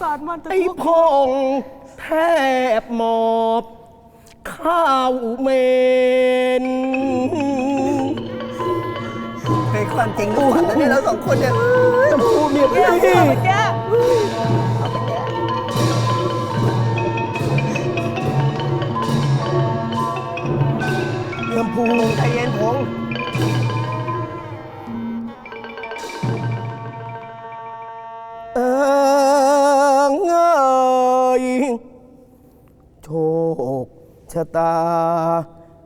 สารมันแต่ไอ้พวกพงแทบหมอบข้าวเมนเฮ้ยความจริงทุกคนนะเนี่ยเราสองคนเนี่ยลำพูเมียพี่แก้แก้ลำพูใจเย็นพงษ์ ชะตา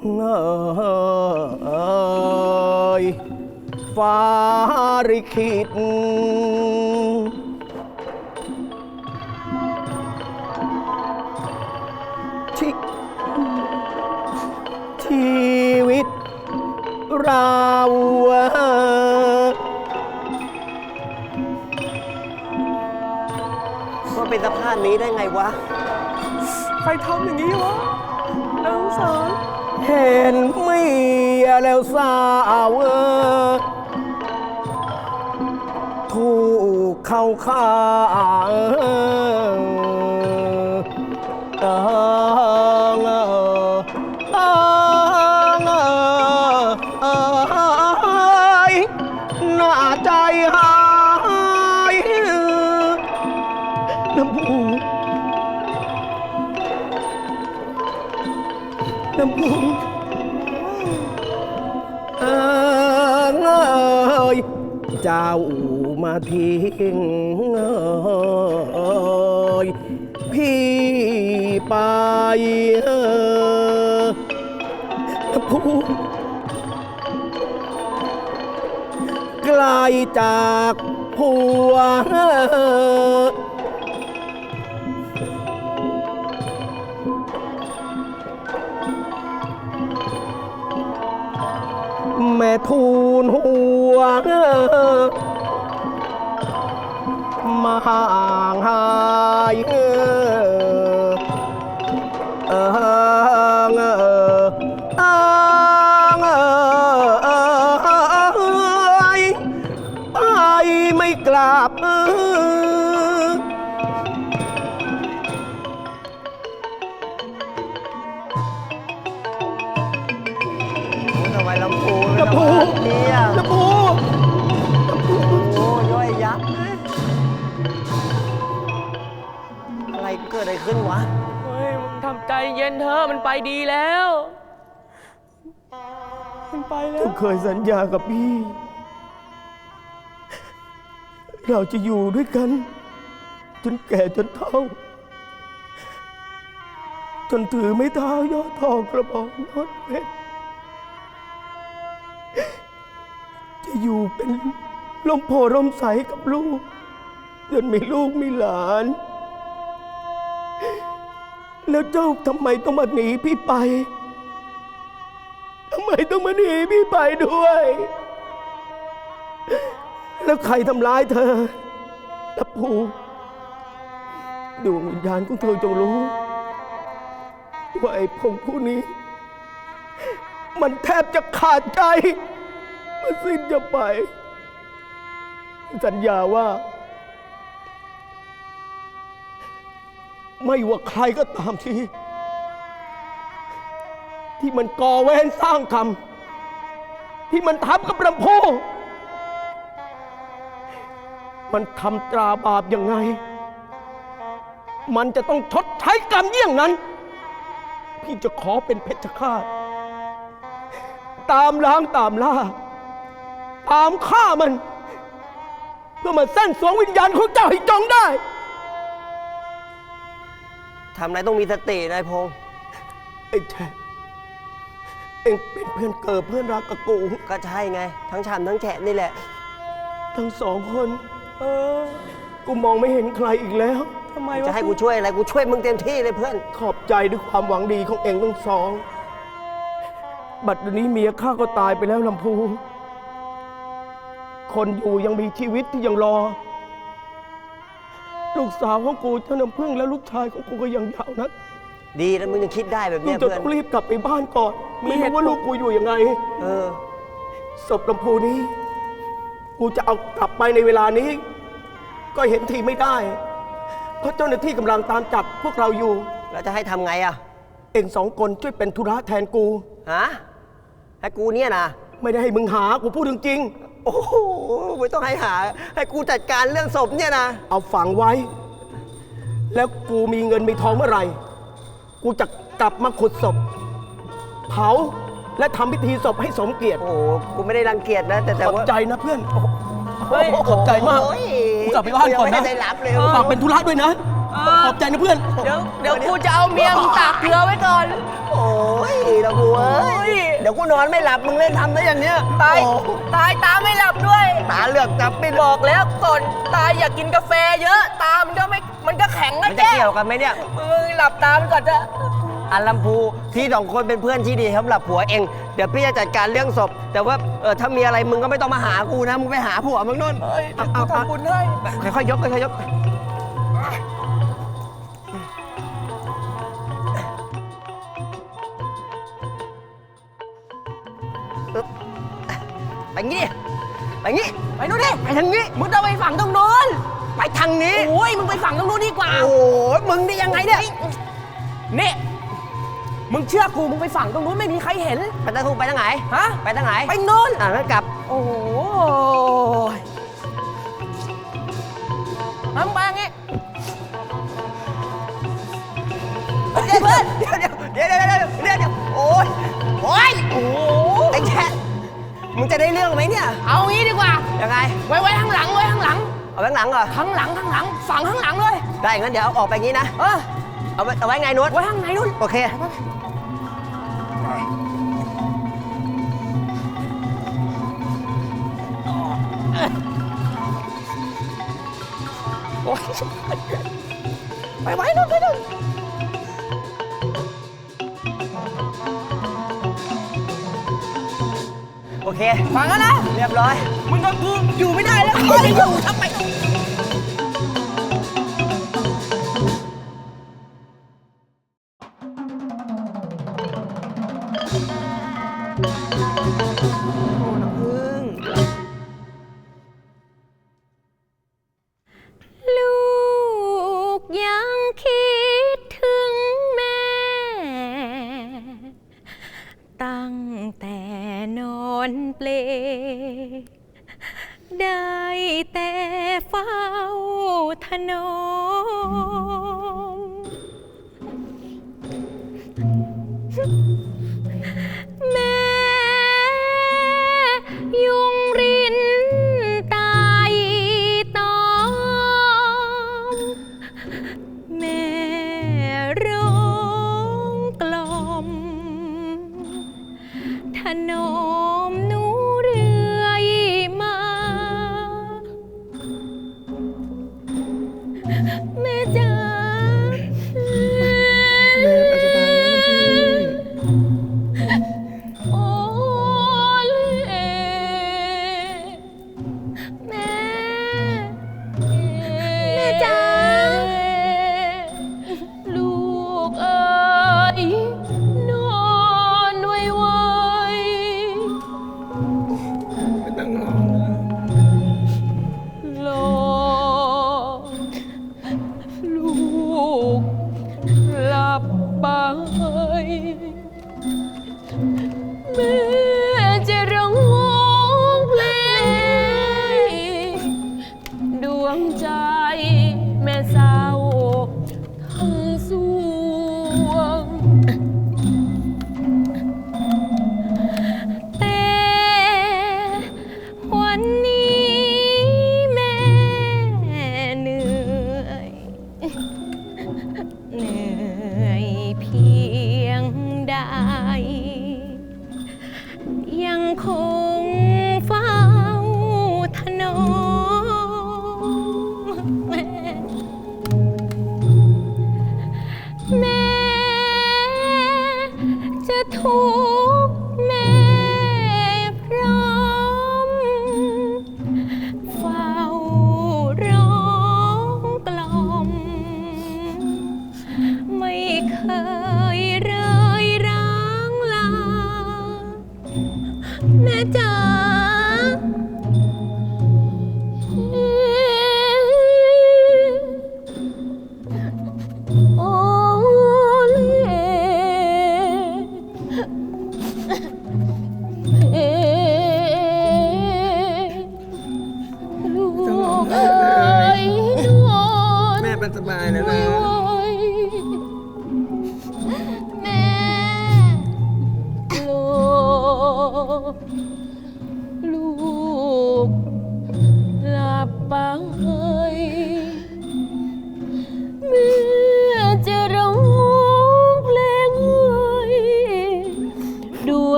เอยฟ้าริขิตชิชีวิตเราว่าเป็นสภาพนี้ได้ไงวะ ใครทำอย่างนี้วะ น่าสงเห็นเมียแล้วสาวเออถูกเข้าข้างเออเออเออเออหน้าใจหายน้ำพู น้ำพูเอยเจ้ามาทิ้งเอยพี่ไปเออน้ำพูไกลจากผัว แม่ทูลหัวมาห่างหาย นเถอะมันไปดีแล้ว มันไปแล้ผวมเคยสัญญากับพี่ เราจะอยู่ด้วยกัน จนแก่จนเฒ่า จนถือไม่เท้ายอดทองกระบอกยอดเพชรจะอยู่เป็นลมโพลมใสกับลูกจนมีลูกมีหลาน แล้วเจ้าทำไมต้องมาหนีพี่ไปทำไมต้องมาหนีพี่ไปด้วย แล้วใครทำร้ายเธอนับผูดวงวิญญาณของเธอจงรู้ว่าไอ้พงผู้นี้ มันแทบจะขาดใจ มันสิ้นจะไป สัญญาว่า ไม่ว่าใครก็ตามทีที่มันก่อเวรสร้างกรรมที่มันทำกับลำโพงมันทำตราบาปยังไง มันจะต้องชดใช้กรรมเยี่ยงนั้น พี่จะขอเป็นเพชฌฆาต ตามล้างตามล่า ตามฆ่ามัน เพื่อมาเส้นสวงวิญญาณของเจ้าให้จงได้ ทำอะไรต้องมีสตินายพงษ์ไอ้แท้เอ็งเป็นเพื่อนเกิดเพื่อนรักกับกู ก็ใช่ไง ทั้งชามทั้งแฉะนี่แหละ ทั้งสองคน เออ กูมองไม่เห็นใครอีกแล้วทำไมจะวะให้กูช่วยอะไรกูช่วยมึงเต็มที่เลยเพื่อน ขอบใจด้วยความหวังดีของเองทั้งสอง บัดเดี๋ยวนี้เมียข้าก็ตายไปแล้วลำพู คนอยู่ยังมีชีวิตที่ยังรอ ลูกสาวของกูเจ้าน้ำพึ่งและลูกชายของกูก็ยังยาวนักดีแล้วมึงยังคิดได้แบบกูเนี้ยจะเพื่อนต้องรีบกลับไปบ้านก่อน ไม่รู้ว่าลูกกูอยู่ยังไง เออ ศพลำพูนี้ กูจะเอากลับไปในเวลานี้ ก็เห็นทีไม่ได้ เพราะเจ้าหน้าที่กำลังตามจับพวกเราอยู่ แล้วจะให้ทำไงอะเองสองคนช่วยเป็นธุระแทนกู ฮะให้กูเนี่ยนะไม่ได้ให้มึงหากูพูดจริง โอ้โหไม่ต้องให้หา ให้กูจัดการเรื่องศพเนี่ยนะๆเอาฝังไว้ แล้วกูมีเงินมีทองเมื่อไหร่ กูจะกลับมาขุดศพ เผาและทำพิธีศพให้สมเกียรติโอ้โหกูไม่ได้รังเกียจนะ แต่แต่ขอบว่าใจนะเพื่อนเฮ้ย ขอบใจมากโอ้ยกูกลับไปบ้านก่อนยังนะไม่ได้รับเลยฝากเป็นธุระด้วยนะขอบใจนะเพื่อน เดี๋ยวเดี๋ยวกูจะเอาเมียมึงตากเกลือไว้ก่อน โอ้ยเรากูเอ้ยเดี๋ยวกูนอนไม่หลับมึงเล่นทำได้อย่างเนี้ยตาย โอ้ตายตาไม่หลับด้วย ตาเหลือกจับปิดบอกแล้วก่อนตายอย่ากินกาแฟเยอะ ตามันก็ไม่ มันก็แข็งมันะนจะแจ๊เกี่ยวกันไหมเนี่ย มึงหลับตามันก่อนเถอะอันลำพูพี่สองคนเป็นเพื่อนที่ดีสำหรับผัวเอง เดี๋ยวพี่จะจัดการเรื่องศพ แต่ว่าเออถ้ามีอะไรมึงก็ไม่ต้องมาหากูนะ มึงไปหาผัวมึงนู่นเฮ้ยเดี๋ยวเอากูเอาทำบุญให้เอาค่อยๆยกค่อยๆยก ไปงี้ดิไปงี้ ไปนู่นดิไปทางนี้ มึงต้องไปฝั่งตรงโน้น ไปทางนี้ โอ้ย มึงไปฝั่งตรงโน้นดีกว่า โอ้ยมึงได้ยังไงเนี่ย นี่ มึงเชื่อกู มึงไปฝั่งตรงนู้นไม่มีใครเห็น ไปทางทูไปทางไหน ฮะ ไปทางไหน ไปโน้นอะแล้วกลับ โอ้โห ได้เรื่องไหมเนี่ย เอางี้ดีกว่า ยังไง ไว้ไว้ข้างหลังไว้ข้างหลัง เอาไว้ข้างหลังเหรอ ข้างหลังข้างหลังฝั่งข้างหลังเลยได้งั้นเดี๋ยวเอาออกไปงี้นะ เออเอาไว้เอาไว้ไงนุชไว้ข้างในนู่นโอเคโอ้ยไปไว้นู่นไปนู่น โอเค ฟังแล้วนะ เรียบร้อย มึงกับกูอยู่ไม่ได้แล้วเฮ้ยอยู่ทำไม เปล ได้แต่เฝ้าทนอ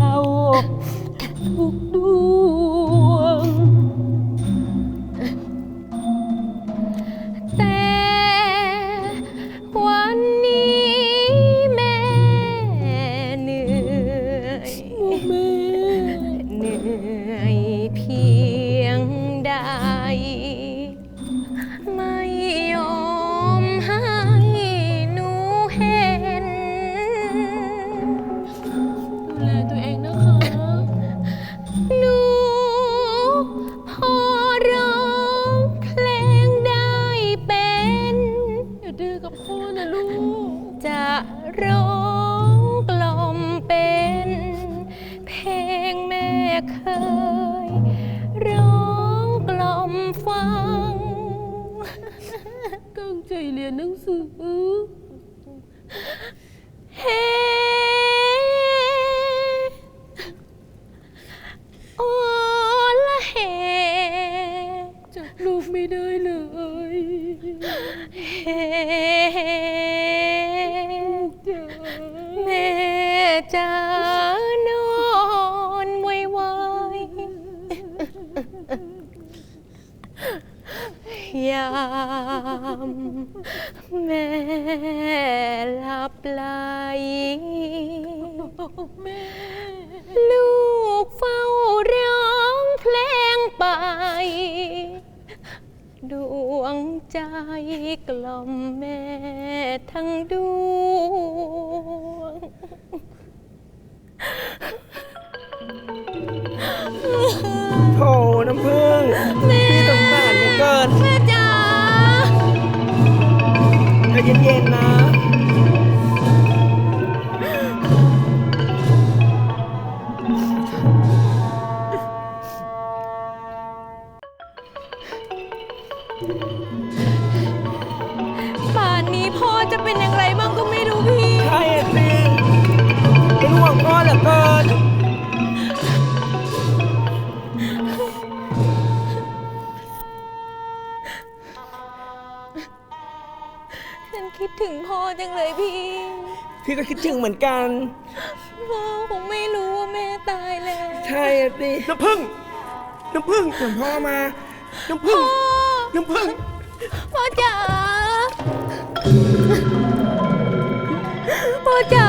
แร้องกล่อมเป็น เพลงแม่เคย ร้องกล่อมฟัง ตั้งใจเรียนหนังสือเไหล ลูกเฝ้าร้องเพลงไป ดวงใจกล่อมแม่ทั้งดวง โถน้ำพึ่งพี่สงสารเหลือเกินแม่จ๋า ใจเย็นๆนะ พี่ก็คิดถึงเหมือนกัน พ่อคงไม่รู้ว่าแม่ตายแล้วใช่สิน้ำพึ่งน้ำพึ่งเดี๋ยวพ่อมา น้ำพึ่งพ่อน้ำพึ่งพ่อจ๋าพ่อจ๋า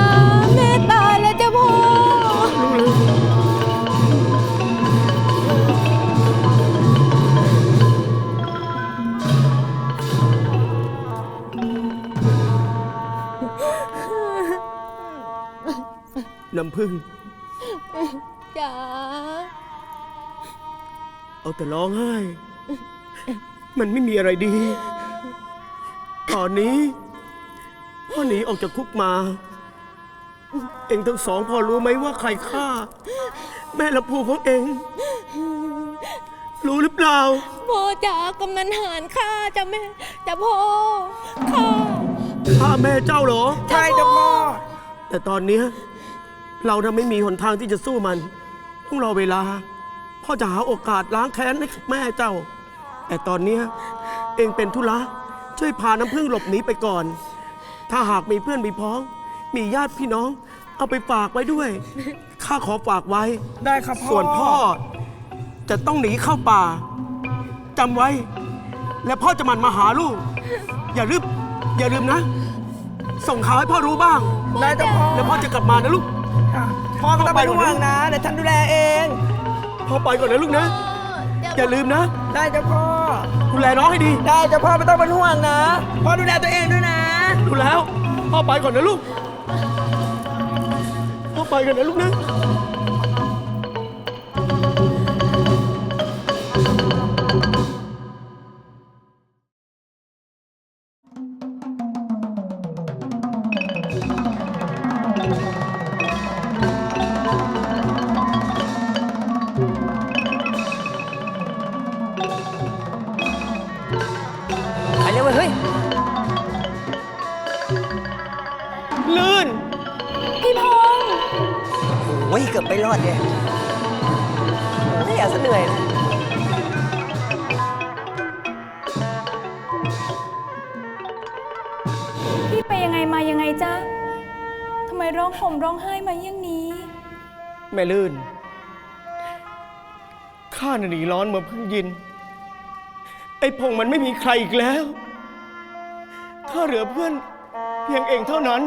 น้ำพึ่ง จ๋า เอาแต่ร้องไห้ มันไม่มีอะไรดี ตอนนี้พ่อหนีออกจากคุกมา เองทั้งสองพอรู้ไหมว่าใครฆ่า แม่ละพูของเอง รู้หรือเปล่า พ่อจ๋ากำนันหารฆ่าจ้ะแม่จ้ะพ่อฆ่าฆ่าแม่เจ้าเหรอ ใช่จ้ะพ่อ แต่ตอนเนี้ย เราน่ะไม่มีหนทางที่จะสู้มัน ต้องรอเวลา พ่อจะหาโอกาสล้างแค้นให้กับแม่เจ้า แต่ตอนเนี้ยเองเป็นธุระช่วยพาน้ำพึ่งหลบหนีไปก่อน ถ้าหากมีเพื่อนมีพ้อง มีญาติพี่น้อง เอาไปฝากไว้ด้วย ข้าขอฝากไว้ ได้ครับพ่อส่วนพ่อจะต้องหนีเข้าป่าจำไว้ และพ่อจะหมันมาหาลูก อย่าลืมอย่าลืมนะ ส่งข่าวให้พ่อรู้บ้าง ได้จ้ะพ่อ แล้วพ่อจะกลับมานะลูก ค่ะพ่อก็ต้องเป็นห่วงนะเดี๋ยวฉันดูแลเอง พ่อไปก่อนนะลูกนะ อย่าลืมนะ ได้จ้ะพ่อ ดูแลน้องให้ดี ได้จ้ะพ่อไม่ต้องเป็นห่วงนะ พ่อดูแลตัวเองด้วยนะ ดูแล้ว พ่อไปก่อนนะลูก พ่อไปก่อนนะลูกนะ รอดเนี่ยโอ้ยอย่าซะเหนื่อยนะพี่ไปยังไงมายังไงจ๊ะทำไมร้องห่มร้องไห้มาเยี่ยงนี้ แม่ลื่น ข้าน่ะหนีร้อนมาเพิ่งยิน ไอ้พงษ์มันไม่มีใครอีกแล้ว ข้าเหลือเพื่อน เพียงเองเท่านั้น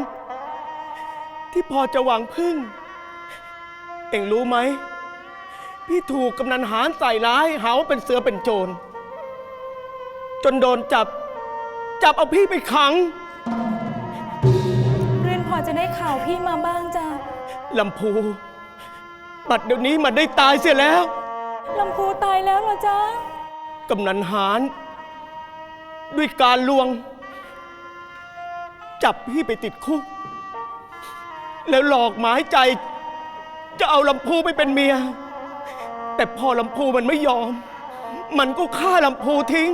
ที่พอจะหวังพึ่ง เองรู้ไหม พี่ถูกกำนันหารใส่ร้ายหาว่าเป็นเสือเป็นโจร จนโดนจับ จับเอาพี่ไปขัง เรื่อนพอจะได้ข่าวพี่มาบ้างจ้ะลำพู บัดเดี๋ยวนี้มันได้ตายเสียแล้ว ลำพูตายแล้วเหรอจ๊ะกำนันหาร ด้วยการลวง จับพี่ไปติดคุก แล้วหลอกหมายใจ จะเอาลำพูไปเป็นเมีย แต่พอลำพูมันไม่ยอม มันก็ฆ่าลำพูทิ้ง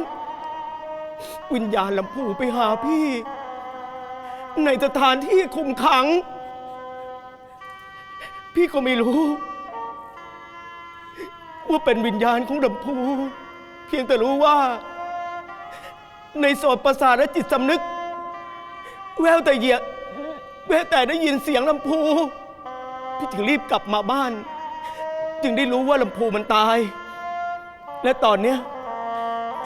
วิญญาณลำพูไปหาพี่ ในสถานที่คุมขัง พี่ก็ไม่รู้ ว่าเป็นวิญญาณของลำพู เพียงแต่รู้ว่า ในโสดประสาทและจิตสำนึก แววแต่เหยียแววแต่ได้ยินเสียงลำพู พี่ถึงรีบกลับมาบ้าน จึงได้รู้ว่าลำพูมันตาย และตอนเนี้ย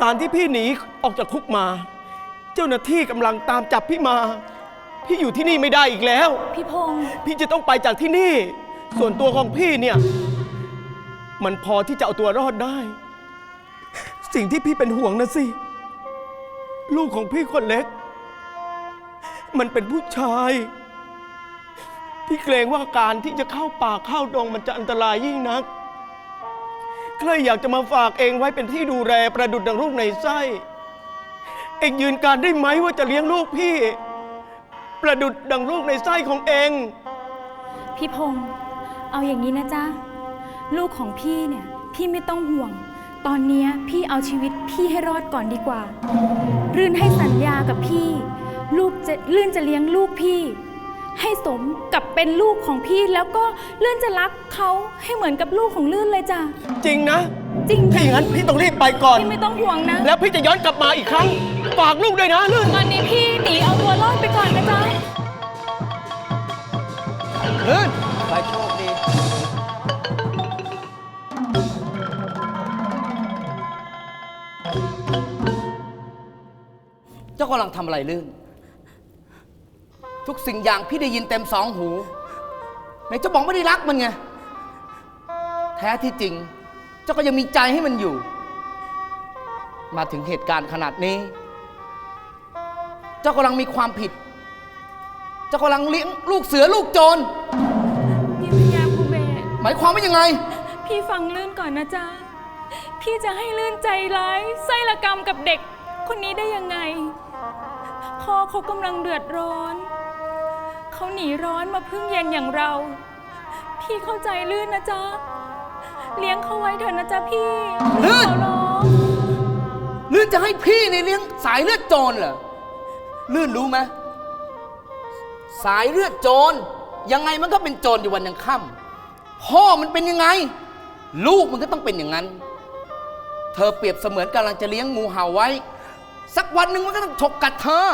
ตอนที่พี่หนีออกจากคุกมา เจ้าหน้าที่กำลังตามจับพี่มา พี่อยู่ที่นี่ไม่ได้อีกแล้ว พี่พงษ์พี่จะต้องไปจากที่นี่ ส่วนตัวของพี่เนี่ย มันพอที่จะเอาตัวรอดได้ สิ่งที่พี่เป็นห่วงนะสิ ลูกของพี่คนเล็ก มันเป็นผู้ชาย พี่เกรงว่าการที่จะเข้าป่าเข้าดงมันจะอันตรายยิ่งนักใครอยากจะมาฝากเองไว้เป็นที่ดูแลประดุดดังลูกในไส้ เองยืนการได้ไหมว่าจะเลี้ยงลูกพี่ ประดุดดังลูกในไส้ของเอง พี่พงษ์เอาอย่างนี้นะจ๊ะ ลูกของพี่เนี่ย พี่ไม่ต้องห่วง ตอนเนี้ยพี่เอาชีวิตพี่ให้รอดก่อนดีกว่า รื่นให้สัญญากับพี่ ลูกจะ ลื่นจะเลี้ยงลูกพี่ ให้สมกับเป็นลูกของพี่แล้วก็ลื่นจะรักเขาให้เหมือนกับลูกของลื่นเลยจ้ะ จริงนะ จริงถ้าอย่างนั้นพี่ต้องรีบไปก่อน พี่ไม่ต้องห่วงนะ แล้วพี่จะย้อนกลับมาอีกครั้ง ฝากลูกด้วยนะลื่นตอนนี้พี่หนีเอาตัวรอดไปก่อนนะจ๊ะลื่นไปโชคดีเจ้ากำลังทำอะไรลื่น ทุกสิ่งอย่างพี่ได้ยินเต็มสองหูไหนเจ้าบอกไม่ได้รักมันไง แท้ที่จริง เจ้าก็ยังมีใจให้มันอยู่ มาถึงเหตุการณ์ขนาดนี้ เจ้ากำลังมีความผิด เจ้ากำลังเลี้ยงลูกเสือลูกโจร พี่พยาภูเบศหมายความว่ายังไง พี่ฟังลื่นก่อนนะจ๊ะ พี่จะให้ลื่นใจร้ายไส้ละกรรมกับเด็ก คนนี้ได้ยังไง พ่อเขากำลังเดือดร้อน เขาหนีร้อนมาพึ่งเย็นอย่างเรา พี่เข้าใจลื่นนะจ๊ะ เลี้ยงเขาไว้เถอะนะจ๊ะพี่ลื่น ขอร้องลื่นจะให้พี่ในเลี้ยงสายเลือดโจรเหรอลื่นรู้ไหมสายเลือดโจรยังไงมันก็เป็นโจรอยู่วันยังค่ำพ่อมันเป็นยังไง ลูกมันก็ต้องเป็นอย่างนั้น เธอเปรียบเสมือนกำลังจะเลี้ยงงูเห่าไว้ สักวันหนึ่งมันก็ต้องฉกกัดเธอ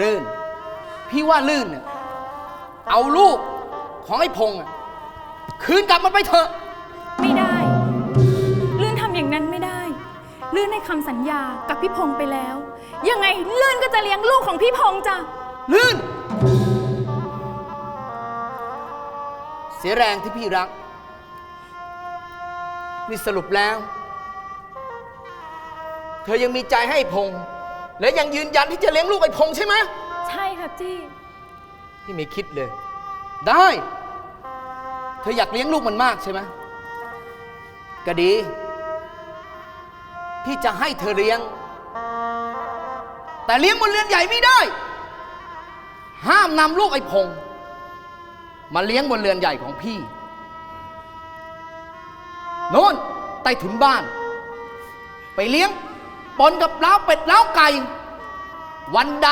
ลื่น พี่ว่าลื่นเนี่ยเอาลูกของไอ้พงษ์อะคืนกลับมันไปเถอะ ไม่ได้ ลื่นทำอย่างนั้นไม่ได้ ลื่นให้คำสัญญากับพี่พงษ์ไปแล้ว ยังไงลื่นก็จะเลี้ยงลูกของพี่พงษ์จ้ะ ลื่น เสียแรงที่พี่รัก นี่สรุปแล้ว เธอยังมีใจให้ไอ้พงษ์และยังยืนยันที่จะเลี้ยงลูกไอ้พงษ์ใช่ไหม ใช่ค่ะจี้ พี่ไม่คิดเลย ได้ เธออยากเลี้ยงลูกมันมากใช่ไหมก็ดี พี่จะให้เธอเลี้ยง แต่เลี้ยงบนเรือนใหญ่ไม่ได้ ห้ามนำลูกไอ้พง มาเลี้ยงบนเรือนใหญ่ของพี่โน่นใต้ถุนบ้าน ไปเลี้ยงปนกับเล้าเป็ดเล้าไก่ วันใด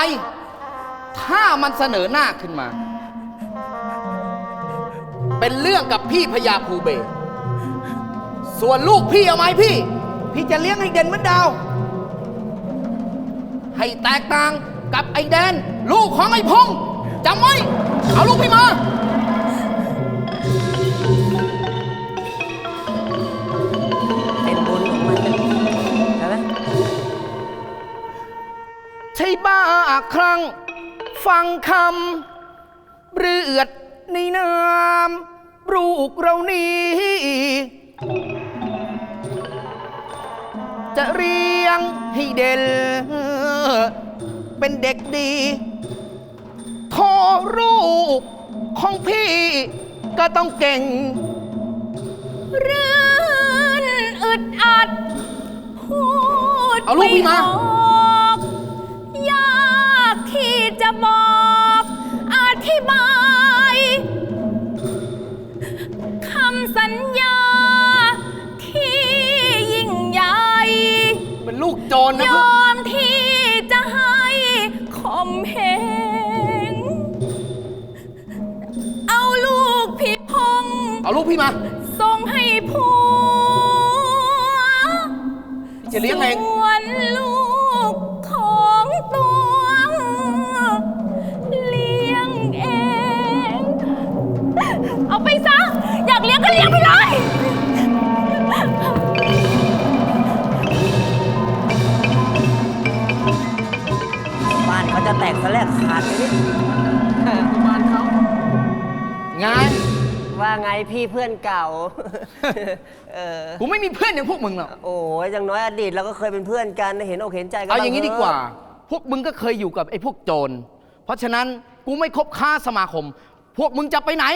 ถ้ามันเสนอหน้าขึ้นมา เป็นเรื่องกับพี่พญาภูเบศรส่วนลูกพี่เอาไหมพี่ พี่จะเลี้ยงให้เด่นเหมือนดาว ให้แตกต่างกับไอ้แดน ลูกของไอ้พงษ์จำไว้เอาลูกพี่มา เป็นบุญของมันใช่ไหม ใช่บ้าครั้ง ฟังคำเรือดในน้ำลูกเรานี้ จะเรียงให้เด่นเป็นเด็กดีทอลูกของพี่ก็ต้องเก่ง เรื่อนอึดอัดพูดเอาลูกพี่มา ไที่จะบอกอธิบายคำสัญญา ที่ยิ่งใหญ่ เป็นลูกโจรนะยเพื่ออมที่จะให้ข่มเหงเอาลูกพี่พงษ์ เอาลูกพี่มาส่งให้ผัวจะเลี้ยงเองส่วนลู เลี้ยงก็เลี้ยงไปเลย บ้านเขาจะแตกสลกขาดเลยนี่บ้านเขาไงว่าไงพี่เพื่อนเก่า เออ กูไม่มีเพื่อนอย่างพวกมึงหรอก โอ้ยอย่างน้อยอดีตเราก็เคยเป็นเพื่อนกันเห็นอกเห็นใจกันเอาอย่างนี้นี้ดีกว่า พวกมึงก็เคยอยู่กับไอ้พวกโจร เพราะฉะนั้นกูไม่คบค้าสมาคม พวกมึงจะไปไหน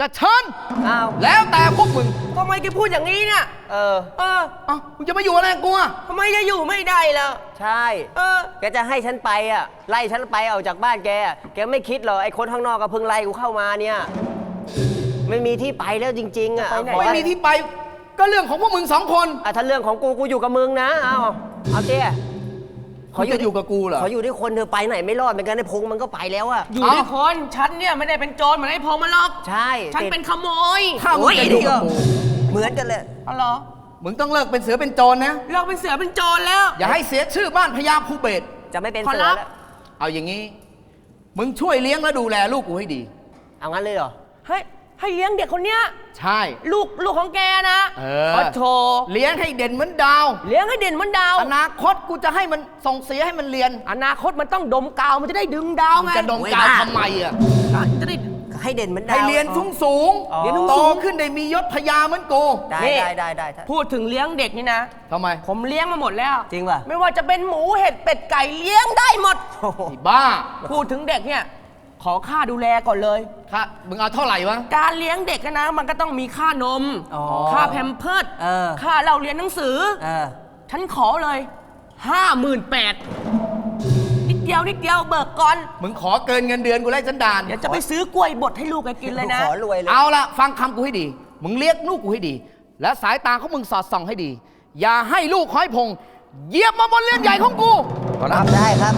ก็เชิญอ้าว แล้วแต่พวกมึงทำไมแกพูดอย่างนี้เนี่ย เออ เออเอ้ามึงจะมาอยู่อะไรกับกูอะทำไมจะอยู่ไม่ได้แล้ว ใช่ เออ แกจะให้ฉันไปอะ ไล่ฉันไปออกจากบ้านแกอะแกไม่คิดเหรอไอ้คนข้างนอกก็เพิ่งไล่กูเข้ามาเนี่ย ไม่มีที่ไปแล้วจริง ๆ อะไปไหนขอไม่มีที่ไป ก็เรื่องของพวกมึงสองคน อะถ้าเรื่องของกูกูอยู่กับมึงนะ เอาเอาเจ๊ เขาจะอยู่กับกูเหรอขออยู่ด้วยคนเธอไปไหนไม่รอดเหมือนกันไอ้พงษ์มันก็ไปแล้วอะอยู่เอ้าด้วยคนฉันเนี่ยไม่ได้เป็นโจรเหมือนไอ้พงมาหรอก ใช่ฉันติดเป็นขโมยถ้ามึงจะอยู่กับกูเหมือนกันเลยอ๋อเหรอมึงต้องเลิกเป็นเสือเป็นโจรนะ เราเป็นเสือเป็นโจรแล้ว อย่าให้เสียชื่อบ้านพญาภูเบศรจะไม่เป็นขอเสืรัอบแล้วเอาอย่างนี้ มึงช่วยเลี้ยงและดูแลลูกกูให้ดี เอางั้นเลยเหรอให้ ให้เลี้ยงเด็กคนเนี้ยใช่ ลูกลูกของแกนะเออโอ้โถเลี้ยงให้เด่นเหมือนดาว เลี้ยงให้เด่นเหมันดาว อนาคตกูจะให้มันส่งเสียให้มันเรียนอนาคตมันต้องดมกาวมันจะได้ดึงดาวมึงไงจะดมกาวทำไมอะจะได้ ให้เด่นเหมือนดาวให้เรียนสูงสูงอ๋อเรียนโตขึ้นได้มียศพญาเหมือนกูได้นี่ได้ได้ได้ได้พูดถึงเลี้ยงเด็กนี่นะ ทำไมผมเลี้ยงมาหมดแล้ว จริงป่ะ ไม่ว่าจะเป็นหมูเห็ดเป็ดไก่เลี้ยงได้หมดโอ้โหไอ้บ้า พูดถึงเด็กเนี่ย ขอค่าดูแลก่อนเลย ค่ะมึงเอาเท่าไหร่วะ การเลี้ยงเด็กนะ มันก็ต้องมีค่านม อ๋อค่าแพมเพิร์ดเออ ค่าเราเรียนหนังสือ เออฉันขอเลยห้าหมื่นแปดนิดเดียวนิดเดียวเบิกก่อน มึงขอเกินเงินเดือนกูไล่สันดานเดี๋ยวจะไปซื้อกล้วยบดให้ลูกแกกินเลยนะ ขอรวยเลย เอาละฟังคำกูให้ดี มึงเลี้ยงลูกกูให้ดี และสายตาของมึงสอดส่องให้ดี อย่าให้ลูกคอยพงเหยียบมาบนเรือนใหญ่ของกู รับได้ครับ